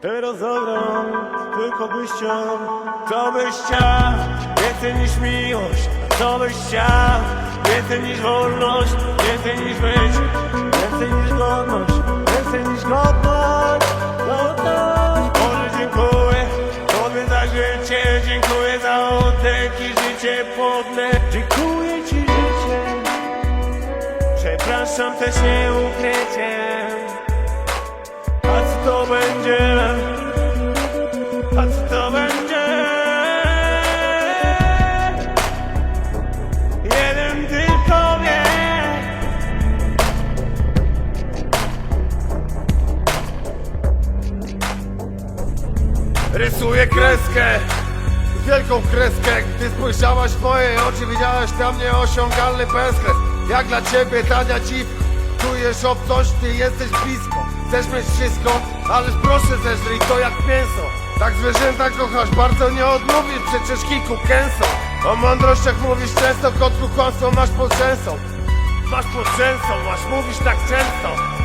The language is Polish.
Teraz zagram, tylko byś chciał Co byś chciał, więcej niż miłość Co byś chciał, więcej niż wolność Więcej niż życie, więcej niż godność Więcej niż godność, godność. Boże dziękuję Tobie za życie Dziękuję za oddech i życie płodne. Dziękuję Ci życie. Przepraszam też nie ukryciem Co to będzie? Jeden tylko wie. Rysuję kreskę, wielką kreskę. Gdy spojrzałaś w moje oczy, widziałaś na mnie osiągalny bezkres Jak dla ciebie tania dziw, czujesz obcość, ty jesteś blisko Chcesz mieć wszystko, ależ proszę zeżryj to jak mięso Tak zwierzęta kochasz, bardzo nie odmówisz, przecież kiku kęso O mądrościach mówisz często, kotku kłamstwo masz pod Masz pod rzęsą, masz mówisz tak często